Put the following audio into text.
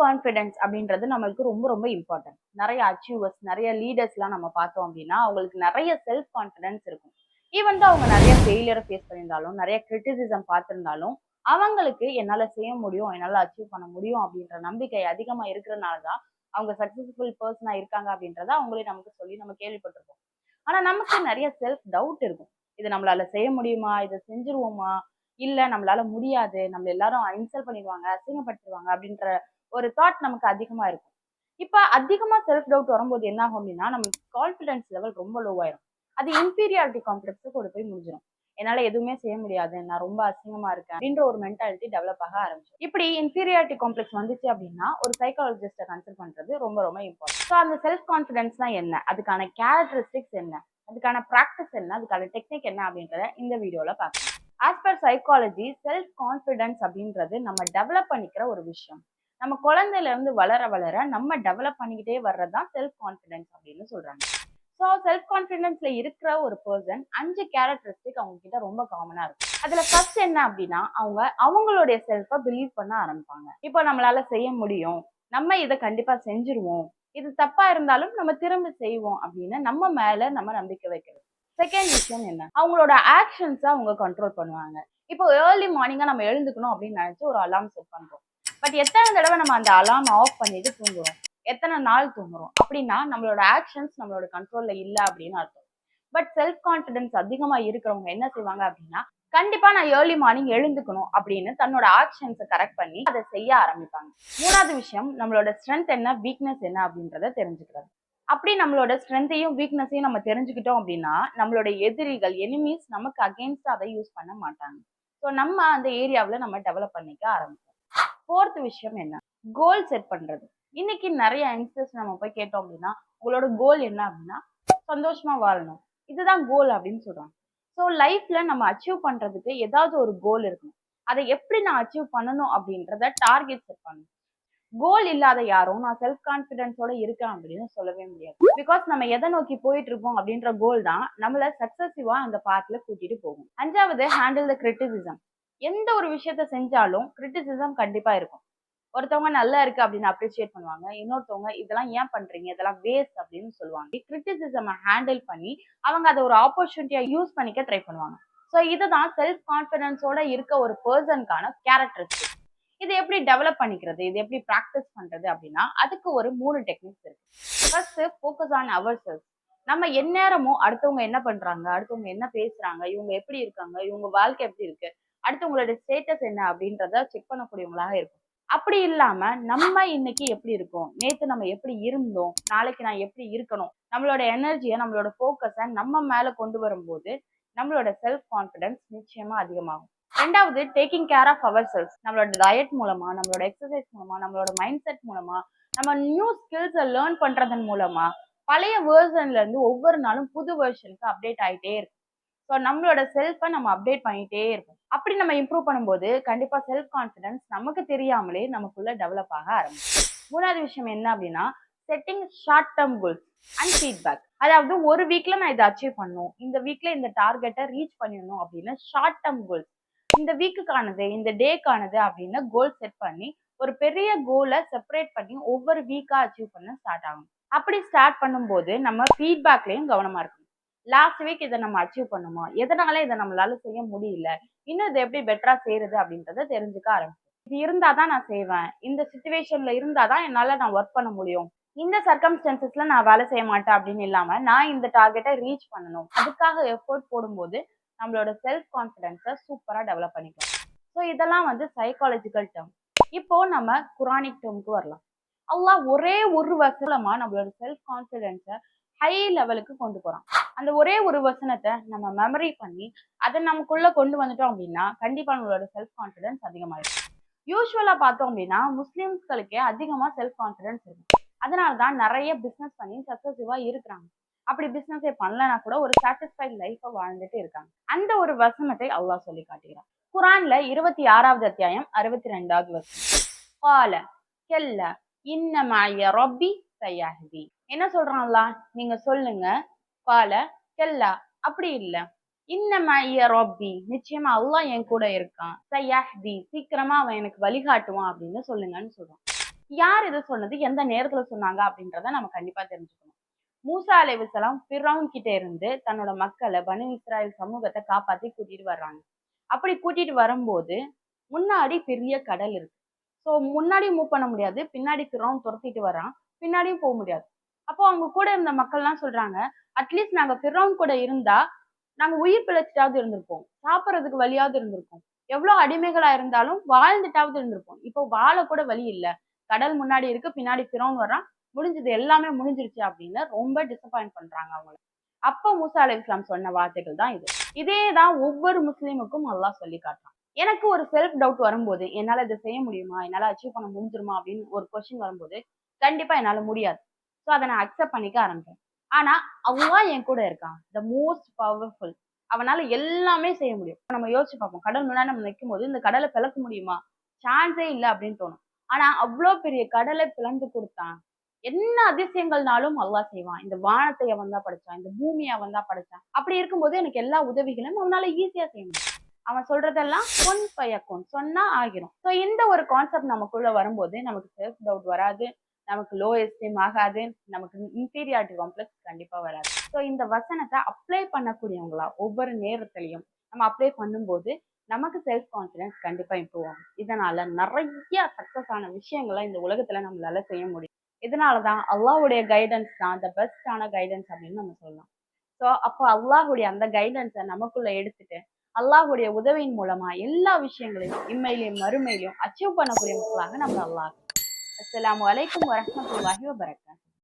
Confidence அப்படின்றது நம்மளுக்கு ரொம்ப ரொம்ப இம்பார்ட்டன்ட் நிறைய அச்சீவர்ஸ் நிறைய லீடர்ஸ்லாம் நம்ம பார்த்தோம் அப்படின்னா அவங்களுக்கு நிறைய செல்ஃப் கான்ஃபிடன்ஸ் இருக்கும். ஈவன் தான் அவங்க நிறைய ஃபெயிலியரை ஃபேஸ் பண்ணியிருந்தாலும் நிறைய கிரிட்டிசிசம் பார்த்துருந்தாலும் அவங்களுக்கு என்னால் செய்ய முடியும் என்னால் அச்சீவ் பண்ண முடியும் அப்படின்ற நம்பிக்கை அதிகமாக இருக்கிறனால தான் அவங்க சக்ஸஸ்ஃபுல் பர்சனாக இருக்காங்க அப்படின்றத அவங்களே நமக்கு சொல்லி நம்ம கேள்விப்பட்டிருக்கோம் ஆனால் நமக்கு நிறைய செல்ஃப் டவுட் இருக்கும். இது நம்மளால செய்ய முடியுமா? இதை செஞ்சிருவோமா? இல்லை நம்மளால முடியாது. நம்ம எல்லாரும் இன்சல்ட் பண்ணிடுவாங்க அசிங்கப்படுத்திடுவாங்க அப்படின்ற ஒரு தாட் நமக்கு அதிகமா இருக்கும். இப்ப அதிகமா செல்ஃப் டவுட் வரும்போது என்ன ஆகும் அப்படின்னா நமக்கு கான்ஃபிடன்ஸ் லெவல் ரொம்ப லோ ஆயிரும். அது இன்பீரியாரிட்டி காம்ப்ளெக்ஸுக்கு கொண்டு போய் முடிஞ்சிடும் என்னால எதுவுமே செய்ய முடியாது நான் ரொம்ப அசிங்கமா இருக்கேன் அப்படின்ற ஒரு மென்டாலிட்டி டெவலப் ஆக ஆரம்பிச்சு இப்படி இன்பீரியாரிட்டி காம்ப்ளெக்ஸ் வந்துச்சு அப்படின்னா ஒரு சைக்காலஜிஸ்ட கன்சல்ட் பண்றது ரொம்ப ரொம்ப இம்பார்ட்டன்ட் ஸோ அந்த செல்ஃப் கான்ஃபிடன்ஸ்னா என்ன? அதுக்கான கேரக்டரிஸ்டிக்ஸ் என்ன? அதுக்கான ப்ராக்டிஸ் என்ன? அதுக்கான டெக்னிக் என்ன அப்படின்றத இந்த வீடியோல பார்க்கலாம். As per psychology self confidence அப்படின்றது நம்ம டெவலப் பண்ணிக்கிற ஒரு விஷயம். நம்ம குழந்தையில இருந்து வளர வளர நம்ம டெவலப் பண்ணிக்கிட்டே வர்றதுதான் செல்ஃப் கான்ஃபிடன்ஸ் அப்படின்னு சொல்றாங்க. ஸோ செல்ஃப் கான்ஃபிடன்ஸ்ல இருக்கிற ஒரு பர்சன் அஞ்சு கேரக்டரிஸ்டிக் அவங்க கிட்ட ரொம்ப காமனா இருக்கும். அதுல ஃபர்ஸ்ட் என்ன அப்படின்னா அவங்க அவங்களுடைய செல்ஃபை பிலீவ் பண்ண ஆரம்பிப்பாங்க. இப்போ நம்மளால செய்ய முடியும். நம்ம இதை கண்டிப்பா செஞ்சிருவோம். இது தப்பா இருந்தாலும் நம்ம திரும்ப செய்வோம் அப்படின்னு நம்ம மேல நம்ம நம்பிக்கை வைக்கிறது. செகண்ட் விஷயம் என்ன? அவங்களோட ஆக்ஷன்ஸை அவங்க கண்ட்ரோல் பண்ணுவாங்க. இப்போ ஏர்லி மார்னிங்காக நம்ம எழுந்துக்கணும் அப்படின்னு நினச்சி ஒரு அலாம் செட் பண்ணுறோம் பட் எத்தனை தடவை நம்ம அந்த அலாம் ஆஃப் பண்ணிட்டு தூங்குறோம்? எத்தனை நாள் தூங்குறோம்? அப்படின்னா நம்மளோட ஆக்ஷன்ஸ் நம்மளோட கண்ட்ரோல்ல இல்ல அப்படின்னு அர்த்தம். பட் செல்ஃப் கான்பிடன்ஸ் அதிகமா இருக்கிறவங்க என்ன செய்வாங்க அப்படின்னா கண்டிப்பா நான் ஏர்லி மார்னிங் எழுந்துக்கணும் அப்படின்னு தன்னோட ஆக்ஷன்ஸை கரெக்ட் பண்ணி அதை செய்ய ஆரம்பிப்பாங்க. மூணாவது விஷயம் நம்மளோட ஸ்ட்ரென்த் என்ன வீக்னஸ் என்ன அப்படின்றத தெரிஞ்சுக்கிறது. அப்படி நம்மளோட ஸ்ட்ரென்த்தையும் வீக்னஸையும் நம்ம தெரிஞ்சுக்கிட்டோம் அப்படின்னா நம்மளோட எதிரிகள் எனிமீஸ் நமக்கு அகேன்ஸ்ட் அதை யூஸ் பண்ண மாட்டாங்க. ஸோ நம்ம அந்த ஏரியாவில் நம்ம டெவலப் பண்ணிக்க ஆரம்பிப்போம். ஃபோர்த் விஷயம் என்ன? கோல் செட் பண்றது. இன்னைக்கு நிறைய யங்ஸ்டர்ஸ் நம்ம போய் கேட்டோம் அப்படின்னா உங்களோட கோல் என்ன அப்படின்னா சந்தோஷமா வாழணும். இதுதான் கோல் அப்படின்னு சொல்றாங்க. ஸோ லைஃப்ல நம்ம அச்சீவ் பண்றதுக்கு ஏதாவது ஒரு கோல் இருக்கணும். அதை எப்படி நான் அச்சீவ் பண்ணணும் அப்படின்றத டார்கெட் செட் பண்ணணும். கோல் இல்லாத யாரும் நான் செல்ஃப் கான்பிடன்ஸோட இருக்கேன் அப்படின்னு சொல்லவே முடியாது. பிகாஸ் நம்ம எதை நோக்கி போயிட்டு இருக்கோம் அப்படின்ற கோல் தான் நம்மள சக்சஸிவா அந்த பாத்துல கூட்டிட்டு போகும். அஞ்சாவது ஹேண்டில் த கிரிட்டிசிசம் எந்த ஒரு விஷயத்த செஞ்சாலும் கிரிட்டிசிசம் கண்டிப்பா இருக்கும். ஒருத்தவங்க நல்லா இருக்கு அப்படின்னு அப்ரிஷியேட் பண்ணுவாங்க. இன்னொருத்தவங்க இதெல்லாம் ஏன் பண்றீங்க? இதெல்லாம் வேஸ்ட் அப்படின்னு சொல்லுவாங்க. கிரிட்டிசிசம் ஹேண்டில் பண்ணி அவங்க அதை ஒரு ஆப்பர்ச்சுனிட்டியா யூஸ் பண்ணிக்க ட்ரை பண்ணுவாங்க. ஸோ இதுதான் செல்ஃப் கான்பிடன்ஸோட இருக்க ஒரு பர்சனுக்கான கேரக்டரிஸ்டிக் இது எப்படி டெவலப் பண்ணிக்கிறது? இது எப்படி ப்ராக்டிஸ் பண்றது அப்படின்னா அதுக்கு ஒரு மூணு டெக்னிக்ஸ் இருக்கு. First focus on our self நம்ம எந்நேரமும் அடுத்தவங்க என்ன பண்றாங்க? அடுத்தவங்க என்ன பேசுறாங்க? இவங்க எப்படி இருக்காங்க? இவங்க வாழ்க்கை எப்படி இருக்கு? அடுத்தவங்களோட ஸ்டேட்டஸ் என்ன அப்படின்றத செக் பண்ணக்கூடியவங்களாக இருக்கும். அப்படி இல்லாம நம்ம இன்னைக்கு எப்படி இருக்கோம்? நேத்து நம்ம எப்படி இருந்தோம்? நாளைக்கு நான் எப்படி இருக்கணும்? நம்மளோட எனர்ஜியை நம்மளோட ஃபோக்கஸை நம்ம மேல கொண்டு வரும்போது நம்மளோட செல்ஃப் கான்ஃபிடன்ஸ் நிச்சயமா அதிகமாகும். ரெண்டாவது taking care of our selves நம்மளோட டயட் மூலமா நம்மளோட எக்ஸசைஸ் மூலமா நம்மளோட மைண்ட் செட் மூலமா நம்ம நியூ ஸ்கில்ஸை லேர்ன் பண்றதன் மூலமா பழைய வேர்ஷன்ல இருந்து ஒவ்வொரு நாளும் புது வேர்ஷனுக்கு அப்டேட் ஆகிட்டே இருக்கும். ஸோ நம்மளோட செல்ஃபை நம்ம அப்டேட் பண்ணிட்டே இருக்கும் அப்படி நம்ம இம்ப்ரூவ் பண்ணும்போது கண்டிப்பா செல்ஃப் கான்ஃபிடன்ஸ் நமக்கு தெரியாமலே நமக்குள்ள டெவலப் ஆக ஆரம்பிக்கும். மூணாவது விஷயம் என்ன அப்படின்னா setting short term goals and feedback அதாவது ஒரு வீக்ல நான் இதை அச்சீவ் பண்ணும் இந்த வீக்ல இந்த டார்கெட்டை ரீச் பண்ணிடணும் அப்படின்னு ஷார்ட் டேர்ம் கோல்ஸ் இந்த வீக்குக்கானது இந்த டேக்கானது அப்படின்னு கோல் செட் பண்ணி ஒரு பெரிய கோலை செப்பரேட் பண்ணி ஒவ்வொரு வீக்கா அச்சீவ் பண்ண ஸ்டார்ட் ஆகும் அப்படி ஸ்டார்ட் பண்ணும்போது நம்ம ஃபீட்பேக்லயும் கவனமா இருக்கணும். லாஸ்ட் வீக் இதை நம்ம அச்சீவ் பண்ணுமா? எதனால இதை நம்மளால செய்ய முடியல? இன்னும் இதை எப்படி பெட்டரா செய்யறது அப்படின்றத தெரிஞ்சுக்க ஆரம்பிச்சு இது இருந்தாதான் நான் செய்வேன். இந்த சுச்சுவேஷன்ல இருந்தாதான் என்னால நான் ஒர்க் பண்ண முடியும். இந்த சர்க்கம்ஸ்டன்சஸ்ல நான் வேலை செய்ய மாட்டேன் அப்படின்னு இல்லாம நான் இந்த டார்கெட்டை ரீச் பண்ணணும். அதுக்காக எஃபோர்ட் போடும்போது நம்மளோட செல்ஃப் கான்ஃபிடென்ஸை சூப்பரா டெவலப் பண்ணிக்கலாம். ஸோ இதெல்லாம் வந்து சைக்காலஜிக்கல் டேர்ம் இப்போ நம்ம குரானிக் டேர்முக்கு வரலாம். அல்லாஹ் ஒரே ஒரு வசனமா நம்மளோட செல்ஃப் கான்ஃபிடென்ஸை ஹை லெவலுக்கு கொண்டு போறோம் அந்த ஒரே ஒரு வசனத்தை நம்ம மெமரி பண்ணி அதை நமக்குள்ள கொண்டு வந்துட்டோம் அப்படின்னா கண்டிப்பா நம்மளோட செல்ஃப் கான்ஃபிடன்ஸ் அதிகமாயிடும் யூஸ்வலா பார்த்தோம் அப்படின்னா முஸ்லிம்ஸ்களுக்கே அதிகமா செல்ஃப் கான்ஃபிடன்ஸ் இருக்கும். அதனால தான் நிறைய பிசினஸ் பண்ணி சக்சஸிவா இருக்கிறாங்க. அப்படி பிசினஸே பண்ணலனா கூட ஒரு சாட்டிஸ்ஃபைட் லைஃபை வாழ்ந்துட்டு இருக்காங்க. அந்த ஒரு வசனத்தை அல்லாஹ் சொல்லி காட்டுகிறான். குரான்ல இருபத்தி ஆறாவது அத்தியாயம் அறுபத்தி ரெண்டாவது வசனம். கால கெல்ல இன்னமாய ரொப்பி சையாஹதி என்ன சொல்றான்ல? நீங்க சொல்லுங்க. கால கெல்லா அப்படி இல்ல. இன்னமாய ரொப்பி. நிச்சயமா அல்லாஹ் என் கூட இருக்கான். சையாஹதி. சீக்கிரமா அவன் எனக்கு வழிகாட்டுவான் அப்படின்னு சொல்லுங்கன்னு சொல்றான். யார் இது சொன்னது? எந்த நேரத்துல சொன்னாங்க? அப்படின்றத நம்ம கண்டிப்பா தெரிஞ்சுக்கணும். மூசா அலைவிசலாம் பிறவுன் கிட்ட இருந்து தன்னோட மக்களை பனு இஸ்ராயல் சமூகத்தை காப்பாத்தி கூட்டிட்டு வர்றாங்க. அப்படி கூட்டிட்டு வரும்போது முன்னாடி பெரிய கடல் இருக்கு. ஸோ முன்னாடி மூவ் பண்ண முடியாது. பின்னாடி பிறவும் துரத்திட்டு வரான் பின்னாடியும் போக முடியாது. அப்போ அவங்க கூட இருந்த மக்கள்லாம் சொல்றாங்க அட்லீஸ்ட் நாங்க பிறவும் கூட இருந்தா நாங்க உயிர் பிழைச்சிட்டாவது இருந்திருப்போம். சாப்பிட்றதுக்கு வழியாவது இருந்திருப்போம் எவ்வளவு அடிமைகளா இருந்தாலும் வாழ்ந்துட்டாவது இருந்திருப்போம். இப்போ வாழ கூட வழி இல்ல. கடல் முன்னாடி இருக்கு பின்னாடி பிறவும் வர்றான் முடிஞ்சது எல்லாமே முடிஞ்சிருச்சு அப்படின்னு ரொம்ப டிசப்பாயிண்ட் பண்றாங்க அவங்கள. அப்ப மூசா அலி இஸ்லாம் சொன்ன வார்த்தைகள் தான் இது. இதே தான் ஒவ்வொரு முஸ்லீமுக்கும் அல்லாஹ் சொல்லி காட்டுறான். எனக்கு ஒரு செல்ஃப் டவுட் வரும்போது என்னால இதை செய்ய முடியுமா? என்னால அச்சீவ் பண்ண முடிஞ்சிருமா? அப்படின்னு ஒரு கொஸ்டின் வரும்போது கண்டிப்பா என்னால முடியாது. ஸோ அதை நான் அக்செப்ட் பண்ணிக்க ஆரம்பிச்சேன் ஆனா அவன் என் கூட இருக்கான் த மோஸ்ட் பவர்ஃபுல் அவனால எல்லாமே செய்ய முடியும். நம்ம யோசிச்சு பார்ப்போம். கடல் முன்னாடி நம்ம நிற்கும் போது இந்த கடலை பிளக்க முடியுமா? சான்ஸே இல்லை அப்படின்னு தோணும். ஆனா அவ்வளோ பெரிய கடலை பிளந்து கொடுத்தான் என்ன அதிசயங்கள்னாலும் அல்லா செய்வான். இந்த வானத்தை அவன் தான் படைச்சான். இந்த பூமியை அவன் தான் படைச்சான். அப்படி இருக்கும்போது எனக்கு எல்லா உதவிகளும் அவனால ஈஸியா செய்ய முடியும். அவன் சொல்றதெல்லாம் பொன் பயக்கும். சொன்னா ஆகிரும். ஸோ இந்த ஒரு கான்செப்ட் நமக்குள்ள வரும்போது நமக்கு செல்ஃப் டவுட் வராது. நமக்கு லோ எஸ்டீம் ஆகாது நமக்கு இன்ஃபீரியாரிட்டி காம்ப்ளெக்ஸ் கண்டிப்பா வராது. ஸோ இந்த வசனத்தை அப்ளை பண்ணக்கூடியவங்களா ஒவ்வொரு நேரத்திலையும் நம்ம அப்ளை பண்ணும்போது நமக்கு செல்ஃப் கான்ஃபிடென்ஸ் கண்டிப்பா இம்ப்ரூவ் ஆகும். இதனால நிறைய சக்சஸ் ஆன விஷயங்களை இந்த உலகத்துல நம்மளால செய்ய முடியும். இதனாலதான் அல்லாஹ்வுடைய கைடன்ஸ் தான் த பெஸ்டான கைடன்ஸ் அப்படின்னு நம்ம சொல்லலாம். ஸோ அப்போ அல்லாஹுடைய அந்த கைடன்ஸை நமக்குள்ள எடுத்துட்டு அல்லாஹுடைய உதவியின் மூலமா எல்லா விஷயங்களையும் இம்மையிலையும் மறுமையிலையும் அச்சீவ் பண்ணக்கூடிய மக்களாக நம்ம அல்லாஹ் Assalamu alaikum wa.